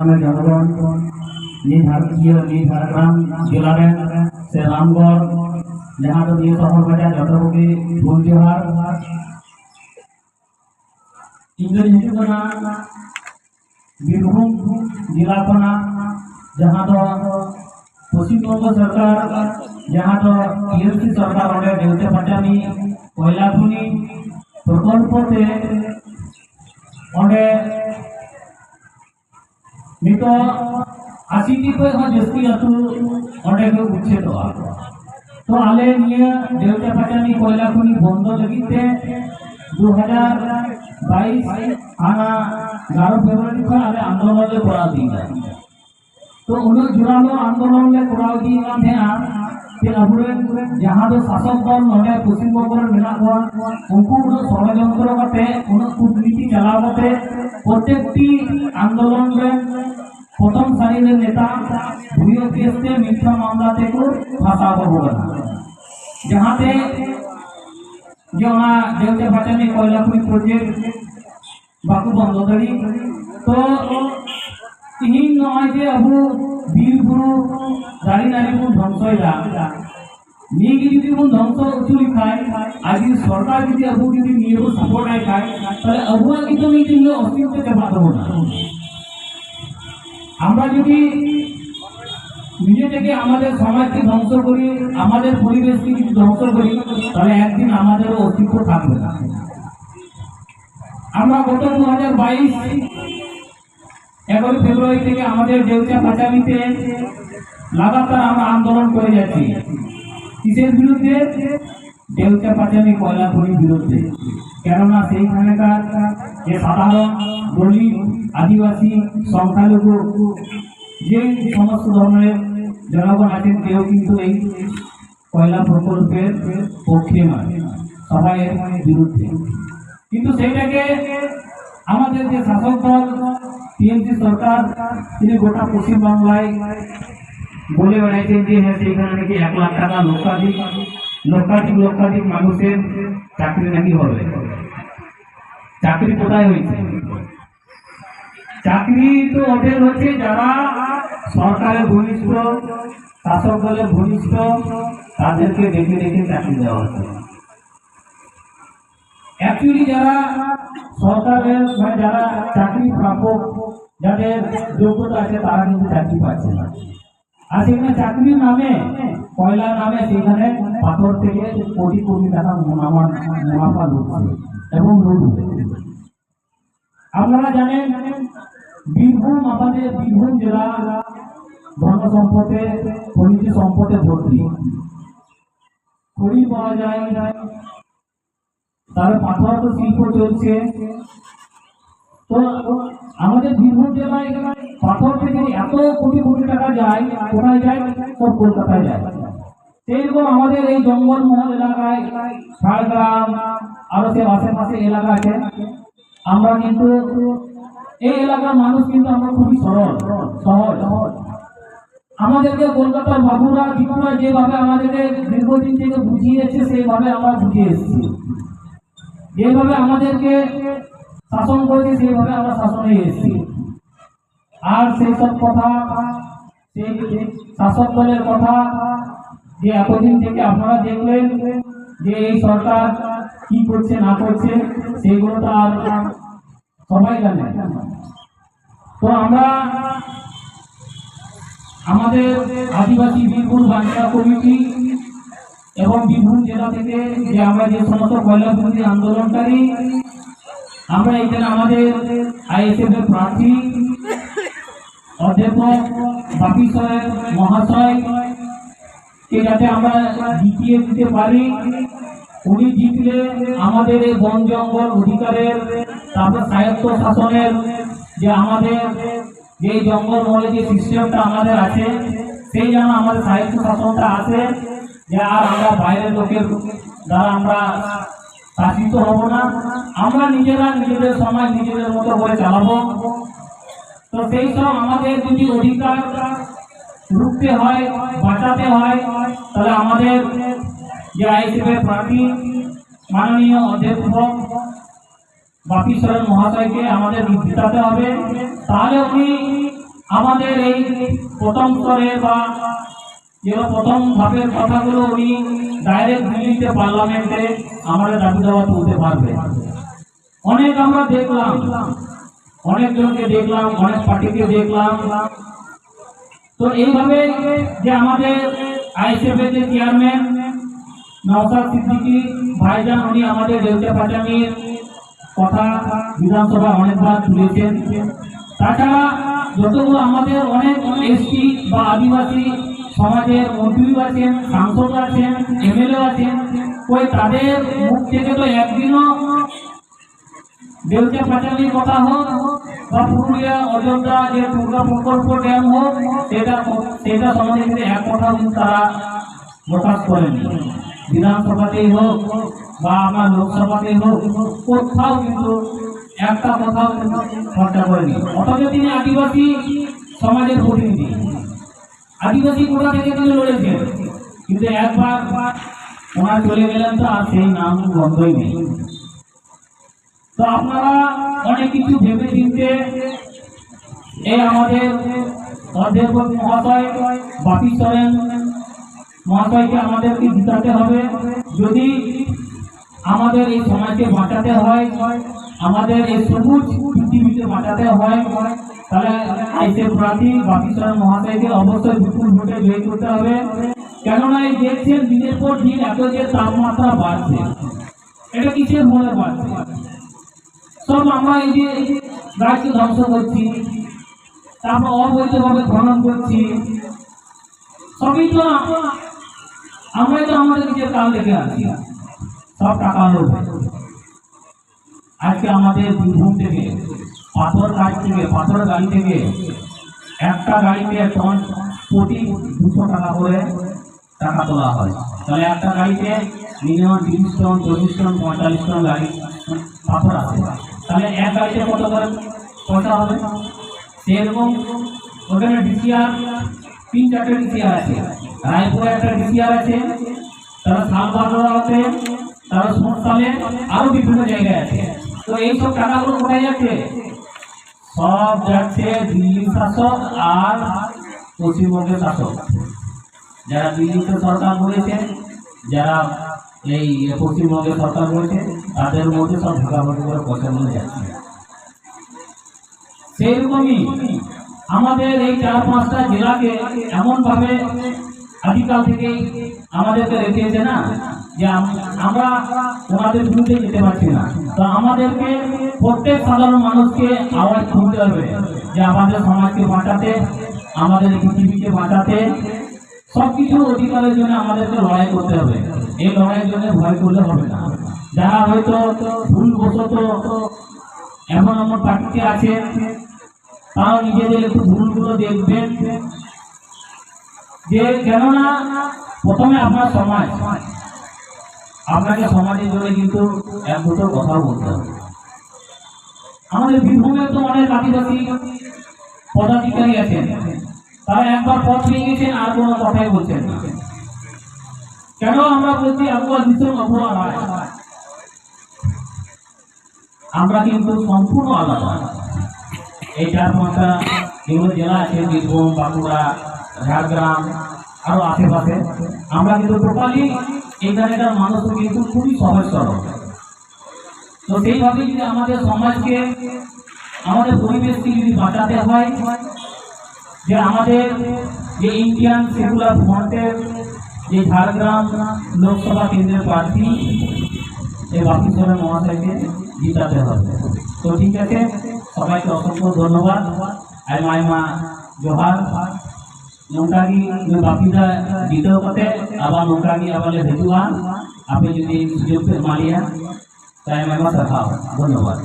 গ্রামের জনগণ নিজ ভারতীয় নিজ ঝাড়গ্রাম জেলার সে রামগড় যাহা তো নিয়ে শহর বাজার যতটুকু ভুল জোহার ইন্দ্রী হিসুকনা বীরভূম জেলা খনা যাহা তো পশ্চিমবঙ্গ সরকার যাহা তো টিএমসি সরকার অনেক দেউতে পাটানি কয়লাখনি প্রকল্পতে অনেক ᱱᱤᱛᱚᱜ ᱟᱥᱤᱴᱤ ᱠᱷᱚᱱ ᱦᱚᱸ ᱡᱟᱹᱥᱛᱤ ᱟᱹᱛᱩ ᱚᱸᱰᱮ ᱠᱚ ᱩᱪᱷᱮᱫᱚᱜᱼᱟ ᱛᱚ ᱟᱞᱮ ᱱᱤᱭᱟᱹ ᱫᱮᱣᱛᱟ ᱯᱟᱴᱟᱱᱤ ᱠᱚᱭᱞᱟ ᱠᱷᱚᱱᱤ ᱵᱚᱱᱫᱚ ᱞᱟᱹᱜᱤᱫ ᱛᱮ ᱫᱩ ᱦᱟᱡᱟᱨ ᱵᱟᱭᱤᱥ ᱟᱱᱟ ᱮᱜᱟᱨᱚ ᱯᱷᱮᱵᱨᱩᱣᱟᱨᱤ ᱟᱞᱮ ᱟᱱᱫᱳᱞᱚᱱ ᱞᱮ ᱠᱚᱨᱟᱣ ᱤᱫᱤᱭᱮᱫᱟ ᱛᱚ ᱩᱱᱟᱹᱜ ᱡᱳᱨᱟᱞᱳ ᱟᱱᱫᱳᱞᱚᱱ ᱞᱮ ᱠᱚᱨᱟᱣ ᱤᱫᱤᱭᱮᱫ ᱠᱟᱱ ᱛᱟᱦᱮᱸᱱᱟ ᱡᱮ ᱟᱵᱚᱨᱮᱱ ᱡᱟᱦᱟᱸ ᱫᱚ ᱥᱟᱥᱚᱠ ᱱᱚᱰᱮ ᱯᱚᱥᱪᱤᱢ ᱵᱚᱝᱜᱚ ᱢᱮᱱᱟᱜ ᱠᱚᱣᱟ ᱩᱱᱠᱩ ᱩᱱᱟᱹᱜ ᱥᱚᱲᱚᱡᱚᱱᱛᱨᱚ ᱠᱟᱛᱮ ᱩᱱᱟᱹᱜ ᱠᱩᱴᱱᱤᱛᱤ ᱪᱟᱞᱟᱣ ᱠᱟᱛᱮᱫ প্রত্যেকটি আন্দোলনের প্রথম সারির নেতা ভূয় কেসে মিথ্যা মামলা থেকে ফাঁসা হব যাহাতে যে ওনা দেউতে বাঁচানি কয়লাখুনি প্রজেক্ট বাকু বন্ধ দাঁড়ি তো ইহিন নয় যে আবু বীরগুরু দাঁড়ি নারী ধ্বংসই নিয়ে যদি কোনো ধ্বংস উচুলি খায় আজকে সরকার যদি আবু যদি নিয়োগ সাপোর্টায় খায়, তাহলে আবুয়া কিন্তু এই জন্য অস্তিত্ব চাপা দেবো না। আমরা যদি নিজে থেকে আমাদের সমাজকে ধ্বংস করি, আমাদের পরিবেশকে যদি ধ্বংস করি, তাহলে একদিন আমাদেরও অস্তিত্ব থাকবে না। আমরা গত দু হাজার বাইশ এগারোই ফেব্রুয়ারি থেকে আমাদের দেউচা পাচামিতে লাগাতার আমরা আন্দোলন করে যাচ্ছি। কিসের বিরুদ্ধে? দেউচা পাচামি কয়লা খনির বিরুদ্ধে। কেননা সেইখানেকার যে সাধারণ দলিত আদিবাসী সংখ্যালঘু, যে সমস্ত ধরনের জনগণ আছেন, কেউ কিন্তু এই কয়লা প্রকল্পের পক্ষে নয়, সবাই এর বিরুদ্ধে। কিন্তু সেইটাকে আমাদের যে শাসক দল, টিএমসি সরকার, তিনি গোটা পশ্চিমবাংলায় বলে বেড়াইছেন যে হ্যাঁ সেইখানে নাকি এক লাখ টাকা লক্ষাধিক লক্ষাধিক লক্ষাধিক মানুষের চাকরি নাকি হবে। চাকরি কোথায় হয়েছে? চাকরি তো ওদের হচ্ছে যারা সরকারের ঘনিষ্ঠ, শাসক দলের ঘনিষ্ঠ, তাদেরকে দেখে দেখে চাকরি দেওয়া হচ্ছে। অ্যাকচুয়ালি যারা সরকারের মানে যারা চাকরি প্রাপক, যাদের যোগ্যতা আছে, তারা কিন্তু চাকরি পাচ্ছে না। আর সেখানে চাকরির নামে কয়লার নামে সেখানে পাথর থেকে কোটি কোটি টাকা মুনাফা মুনাফা লুটছে এবং লুটবে। আপনারা জানেন, বীরভূম আমাদের বীরভূম জেলা ধন সম্পদে, খনিজ সম্পদে ভর্তি। খড়ি পাওয়া যায়, তার পাথর তো শিল্প চলছে। তো আমাদের বীরভূম জেলায় পাথর এত কোটি কোটি টাকা যায়, কোথায় যায়? সব কলকাতায় যায়। সেইরকম আমাদের এই জঙ্গলমহল এলাকায়, ঝাড়গ্রাম, আরও সে আশেপাশে এলাকা আছে। আমরা কিন্তু এই এলাকার মানুষ কিন্তু আমরা খুবই সরল, সহজ। আমাদেরকে কলকাতার বাবুরা ত্রিপুরা যেভাবে আমাদেরকে দীর্ঘদিন থেকে বুঝিয়েছে, সেইভাবে আমরা বুঝে এসেছি। যেভাবে আমাদেরকে শাসন করেছে, সেইভাবে আমরা শাসনে এসেছি। আর সেই সব কথা, সেই শাসক দলের কথা, যে এতদিন থেকে আপনারা দেখলেন যে এই সরকার কি করছে, না করছে, সেগুলো তো আর সবাই জানে। তো আমরা আমাদের আদিবাসী বীরভূম বাঞ্ছা কমিটি এবং বীরভূম জেলা থেকে যে আমরা যে সমস্ত কয়লা আন্দোলনকারী, আমরা এখানে আমাদের আইএসএফ এর প্রার্থী অধ্যাপক মহাশয়, কে যাতে আমরা জিতিয়ে দিতে পারি, উনি জিতলে আমাদের এই বন জঙ্গল অধিকারের, তারপর স্বায়ত্ত শাসনের যে আমাদের যে জঙ্গল মহলে যে সিস্টেমটা আমাদের আছে, সেই যেন আমাদের স্বায়ত্ত শাসনটা আছে, যে আর আমরা বাইরের লোকের দ্বারা আমরা শাসিত হব না। আমরা নিজেরা নিজেদের সমাজ নিজেদের মতো করে চালাবো। তো সেই সব আমাদের যদি অধিকার। রুখতে হয়, বাঁচাতে হয়। তাহলে আমাদের যে আইসিএফের প্রার্থী, মাননীয় অধ্যাপক বাপি সরেন মহাশয়কে আমাদের জিতাতে হবে। তাহলে উনি আমাদের এই প্রথম স্তরে বা যে প্রথম ধাপের কথাগুলো উনি ডাইরেক্ট দিল্লিতে পার্লামেন্টে আমাদের দাবি দাওয়া তুলতে পারবে। অনেক আমরা দেখলাম অনেকজনকে দেখলাম, অনেক পার্টিকে দেখলাম। তো এইভাবে যে আমাদের আইসিএফ এর যে চেয়ারম্যান নওসাদ সিদ্দিকী ভাইজান, উনি আমাদের দেউচা পাচামির কথা বিধানসভা অনেকবার তুলেছেন। তাছাড়া যতগুলো আমাদের অনেক এসটি বা আদিবাসী সমাজের মন্ত্রীও আছেন, সাংসদ আছেন, এমএলএ আছেন, ওই তাদের মুখ থেকে তো একদিনও দেউচা পাচালির কথা হোক, বা পুরুলিয়া, অযোধ্যা যে দুর্গা প্রকল্প ড্যাম হোক, সেটা সেটা সম্বন্ধে কিন্তু এক কথা তারা প্রকাশ করেনি। বিধানসভাতেই হোক, বা আমার লোকসভাতেই হোক, কোথাও কিন্তু একটা কথাও চর্চা করেনি। অথচ তিনি আদিবাসী সমাজের প্রতিনিধি। আদিবাসী কোথা থেকে তিনি লড়েছেন? কিন্তু একবার ওনার চলে গেলেন তো আর সেই নাম বন্ধই নেই। তো আপনারা অনেক কিছু ভেবে চিনতে এই আমাদের অধ্যাপক মহাশয় বাপি সরেন মহাশয়কে আমাদেরকে জিতাতে হবে। যদি আমাদের এই সমাজকে বাঁচাতে হয়, আমাদের এই সবুজ পৃথিবীকে বাঁচাতে হয়, তাহলে আইসে প্রার্থী বাপি সরেন মহাশয়কে অবশ্যই বিপুল ভোটে জয়ী করতে হবে। কেননা এই দেখছেন দিনের পর দিন এত যে তাপমাত্রা বাড়ছে, এটা কিসের মনে বাড়ছে? সব আমরা এই যে গাছকে ধ্বংস করছি তারপর অবৈধভাবে খনন করছি। সবই তো আমরাই তো আমাদের নিজের কাল দেখে আছি সব টাকা লোক আজকে আমাদের বীরভূম থেকে পাথর গাড়ি থেকে, পাথর গাড়ি থেকে একটা গাড়িতে টন প্রতি দুশো টাকা করে টাকা তোলা হয়। তাহলে একটা গাড়িতে মিনিমাম তিরিশ টন, চল্লিশ টন, পঁয়তাল্লিশ টন গাড়ি, পাথর আছে। তাহলে এক গাড়িতে কত করে পয়সা হবে? সেরকম ওখানে ডিসিআর তিন চারটে ডিসিআর আছে। রায়পুরে একটা ডিসিআর আছে, তারা আছে তারা সোনসালে আরও বিভিন্ন জায়গায় আছে। তো এইসব টাকাগুলো কোথায় যাচ্ছে? সব যাচ্ছে দিল্লি শাসক আর পশ্চিমবঙ্গের শাসক। যারা দিল্লিতে সরকার করেছে, যারা এই পশ্চিমবঙ্গের সরকার রয়েছে, তাদের মধ্যে সব ভাগাভাগি করে পয়সাগুলো যাচ্ছে। সেইরকমই আমাদের এই চার পাঁচটা জেলাকে এমনভাবে আদিকাল থেকে আমাদেরকে রেখেছে না, যে আমরা ওনাদের বিরুদ্ধে যেতে পারছি না। তো আমাদেরকে প্রত্যেক সাধারণ মানুষকে আওয়াজ তুলতে হবে, যে আমাদের সমাজকে বাঁচাতে, আমাদের পৃথিবীকে বাঁচাতে সব কিছু অধিকারের জন্য আমাদেরকে লড়াই করতে হবে। এই লড়াইয়ের জন্য ভয় করলে হবে না। যারা হয়তো ভুল ভুলবশত এমন এমন পার্টিতে আছে, তারাও নিজেদের একটু ভুলগুলো দেখবেন। যে কেননা প্রথমে আপনার সমাজ, আপনাকে সমাজের জন্য কিন্তু এক দুটো কথা বলতে হবে। আমাদের বীরভূমে তো অনেক আদিবাসী পদাধিকারী আছেন। তারা একবার পথ নিয়ে গেছেন, আর কোনো কথাই বলছেন কেন আমরা বলছি আবহাওয়া ভীষণ আমরা কিন্তু সম্পূর্ণ আলাদা। এই চার পাঁচটা যেগুলো জেলা আছে, বীরভূম, বাঁকুড়া, ঝাড়গ্রাম, আরও আশেপাশে। আমরা কিন্তু টোটালি এই জায়গাটার মানুষ কিন্তু খুবই সহজ সরল তো সেইভাবে যদি আমাদের সমাজকে, আমাদের পরিবেশকে যদি বাঁচাতে হয় যে আমাদের যে ইন্ডিয়ান সেকুলার ফ্রন্টের যে ঝাড়গ্রাম লোকসভা কেন্দ্রের প্রার্থী এই বাপিশ্বরের মহাশয়কে জিতাতে হবে তো ঠিক আছে সবাইকে অসংখ্য ধন্যবাদ আর মাইমা জোহার ᱱᱚᱝᱠᱟᱜᱮ ᱵᱟᱯᱤᱫᱟ ᱡᱤᱛᱟᱹᱣ ᱠᱟᱛᱮ ᱟᱵᱟᱨ ᱱᱚᱝᱠᱟᱜᱮ ᱟᱵᱟᱨᱞᱮ ᱦᱤᱡᱩᱜᱼᱟ ᱟᱯᱮ ᱡᱩᱫᱤ ᱥᱩᱡᱳᱜᱽ ᱯᱮ ᱮᱢᱟ ᱞᱮᱭᱟ ᱛᱟᱭᱚᱢ ᱟᱭᱢᱟ ᱥᱟᱨᱦᱟᱣ ᱫᱷᱚᱱᱱᱚᱵᱟᱫ